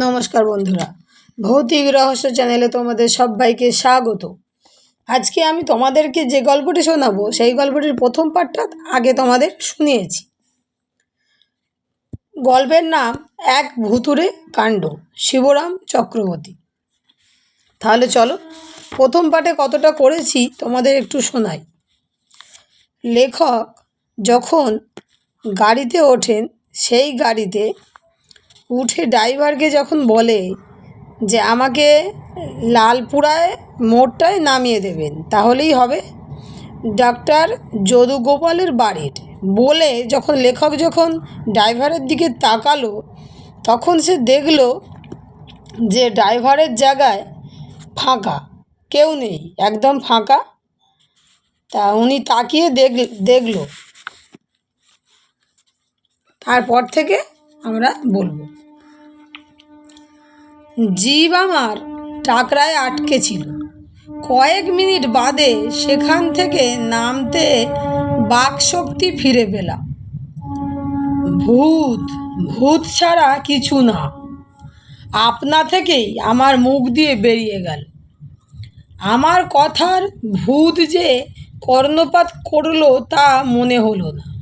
নমস্কার বন্ধুরা। ভৌতিক রহস্য চ্যানেলে তোমাদের সবাইকে স্বাগত। আজকে আমি তোমাদেরকে যে গল্পটি শোনাবো, সেই গল্পটির প্রথম পাঠটা আগে তোমাদের শুনিয়েছি। গল্পের নাম, এক ভুতুরে কাণ্ড, শিবরাম চক্রবর্তী। তাহলে চলো, প্রথম পার্টে কতটা করেছি তোমাদের একটু শোনাই। লেখক যখন গাড়িতে ওঠেন, সেই গাড়িতে উঠে ড্রাইভারকে যখন বলে যে আমাকে লালপুরায় মোড়টায় নামিয়ে দেবেন, তাহলেই হবে। ডাক্তার যদু গোপালের বাড়ির বলে যখন লেখক যখন ড্রাইভারের দিকে তাকালো, তখন সে দেখল যে ড্রাইভারের জায়গায় ফাঁকা, কেউ নেই, একদম ফাঁকা। তা উনি তাকিয়ে দেখ দেখল। তারপর থেকে আমরা বলব। জীব আমার টাকরায় আটকে ছিল। কয়েক মিনিট বাদে সেখান থেকে নামতে বাকশক্তি ফিরে পেলাম। ভূত ভূত ছাড়া কিছু না। আপনা থেকেই আমার মুখ দিয়ে বেরিয়ে গেল। আমার কথার ভূত যে কর্ণপাত করল তা মনে হলো না।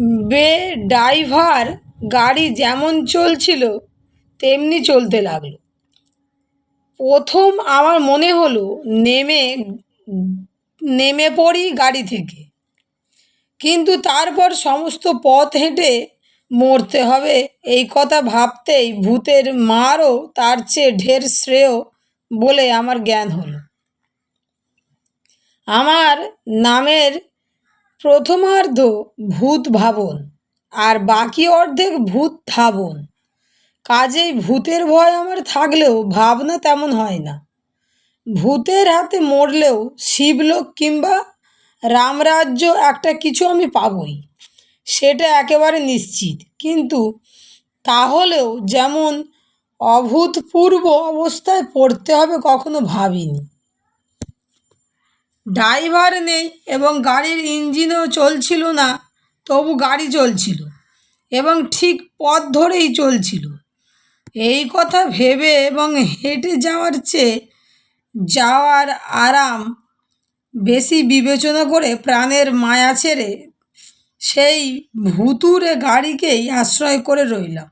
বে ড্রাইভার গাড়ি যেমন চলছিল, তেমনি চলতে লাগল। প্রথম আমার মনে হলো, নেমে নেমে পড়ি গাড়ি থেকে। কিন্তু তারপর সমস্ত পথ হেঁটে মরতে হবে, এই কথা ভাবতেই ভূতের মারও তার চেয়ে ঢের শ্রেয় বলে আমার জ্ঞান হলো। আমার নামের প্রথমার্ধ ভূত ভাবন, আর বাকি অর্ধেক ভূত ধাবন কাজেই ভূতের ভয় আমার থাকলেও ভাবনা তেমন হয় না। ভূতের হাতে মরলেও শিবলোক কিংবা রামরাজ্য একটা কিছু আমি পাবই, সেটা একেবারে নিশ্চিত। কিন্তু তাহলেও যেমন অভূতপূর্ব অবস্থায় পড়তে হবে কখনো ভাবিনি। ড্রাইভার নেই এবং গাড়ির ইঞ্জিনও চলছিল না, তবু গাড়ি চলছিল এবং ঠিক পথ ধরেই চলছিল। এই কথা ভেবে এবং হেঁটে যাওয়ার চেয়ে যাওয়ার আরাম বেশি বিবেচনা করে প্রাণের মায়া ছেড়ে সেই ভুতুরে গাড়িকেই আশ্রয় করে রইলাম।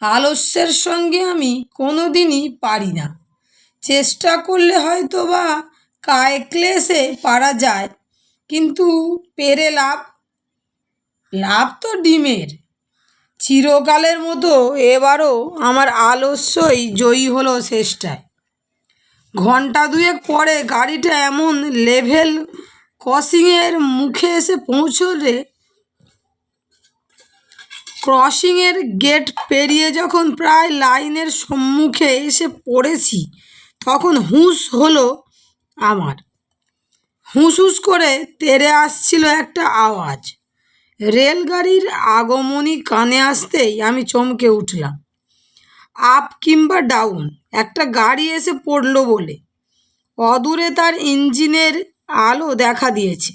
আলস্যের সঙ্গে আমি কোনো দিনই পারি না। চেষ্টা করলে হয়তো বা ক্লেশে পারা যায়, কিন্তু পেরে লাভ? লাভ তো ডিমের। চিরকালের মতো এবারও আমার আলস্যই জয়ী হলো শেষটায়। ঘণ্টা দুয়েক পরে গাড়িটা এমন লেভেল ক্রসিংয়ের মুখে এসে পৌঁছলে ক্রসিংয়ের গেট পেরিয়ে যখন প্রায় লাইনের সম্মুখে এসে পড়েছি, তখন হুঁশ হলো আমার। হুঁস হুঁস করে তেরে আসছিল একটা আওয়াজ। রেলগাড়ির আগমনী কানে আসতেই আমি চমকে উঠলাম। আপ কিংবা ডাউন, একটা গাড়ি এসে পড়ল বলে। অদূরে তার ইঞ্জিনের আলো দেখা দিয়েছে।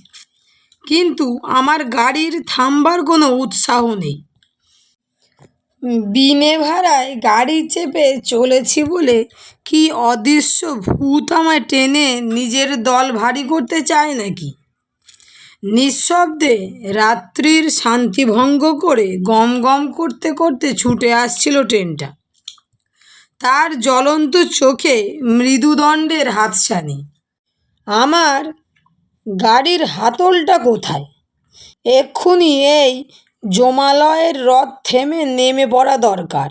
কিন্তু আমার গাড়ির থামবার কোনো উৎসাহ নেই। বিনে ভাড়ায় গাড়ি চেপে চলেছি বলে কি অদৃশ্য ভূত আমায় টেনে নিজের দল ভারী করতে চায় নাকি? নিঃশব্দে রাত্রির শান্তি ভঙ্গ করে গম গম করতে করতে ছুটে আসছিল ট্রেনটা। তার জ্বলন্ত চোখে মৃদুদণ্ডের হাতছানি। আমার গাড়ির হাতলটা কোথায়? এক্ষুনি এই জমালয়ের রথ থেমে নেমে পড়া দরকার।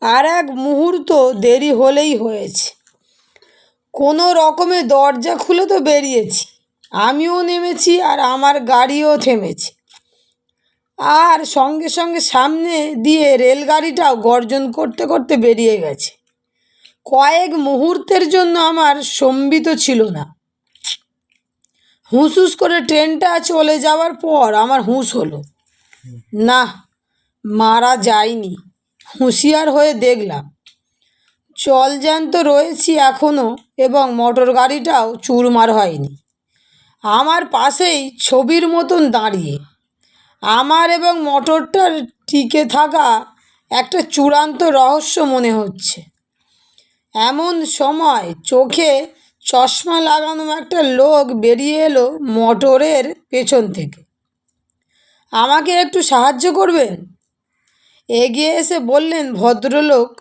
আর এক মুহূর্ত দেরি হলেই হয়েছে। কোনো রকমে দরজা খুলে তো বেরিয়েছি। আমিও নেমেছি আর আমার গাড়িও থেমেছে। আর সঙ্গে সঙ্গে সামনে দিয়ে রেলগাড়িটাও গর্জন করতে করতে বেরিয়ে গেছে। কয়েক মুহূর্তের জন্য আমার সম্বিত ছিল না। হুঁস হুঁস করে ট্রেনটা চলে যাওয়ার পর আমার হুঁশ হলো। না, মারা যায়নি। হুঁশিয়ার হয়ে দেখলাম। জলজ্যান্ত রয়েছি এখনও এবং মোটর গাড়িটাও চুরমার হয়নি। আমার পাশেই ছবির মতন দাঁড়িয়ে। আমার এবং মোটরটার টিকে থাকা একটা চূড়ান্ত রহস্য মনে হচ্ছে। এমন সময় চোখে চশমা লাগানো একটা লোক বেরিয়ে এলো মোটরের পেছন থেকে। আমাকে একটু সাহায্য করবেন? এগিয়ে এসে বললেন, ভদ্রলোক,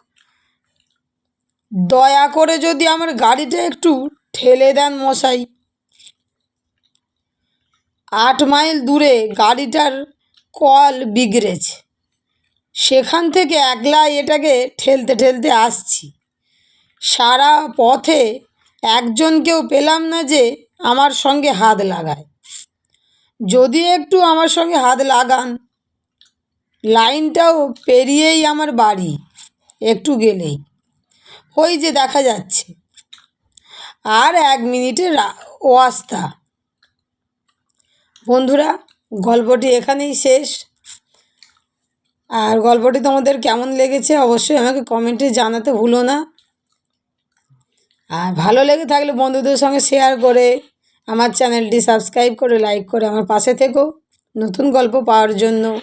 দয়া করে যদি আমার গাড়িটা একটু ঠেলে দেন মশাই। আট মাইল দূরে গাড়িটার কল বিগড়েছে। সেখান থেকে একলা এটাকে ঠেলতে ঠেলতে আসছি। সারা পথে একজনকেও পেলাম না যে আমার সঙ্গে হাত লাগায়। যদি একটু আমার সঙ্গে হাত লাগান। লাইনটাও পেরিয়েই আমার বাড়ি, একটু গেলেই। ওই যে দেখা যাচ্ছে। আর এক মিনিটের ওয়াস্তা। বন্ধুরা, গল্পটি এখানেই শেষ। আর গল্পটি তোমাদের কেমন লেগেছে অবশ্যই আমাকে কমেন্টে জানাতে ভুলো না। আর ভালো লেগে থাকলে বন্ধুদের সঙ্গে শেয়ার করে আমার চ্যানেলটি সাবস্ক্রাইব করে লাইক করে আমার পাশে থেকো নতুন গল্প পাওয়ার জন্য।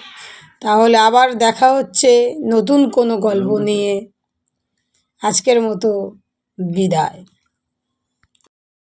তাহলে আবার দেখা হচ্ছে নতুন কোনো গল্প নিয়ে। আজকের মতো বিদায়।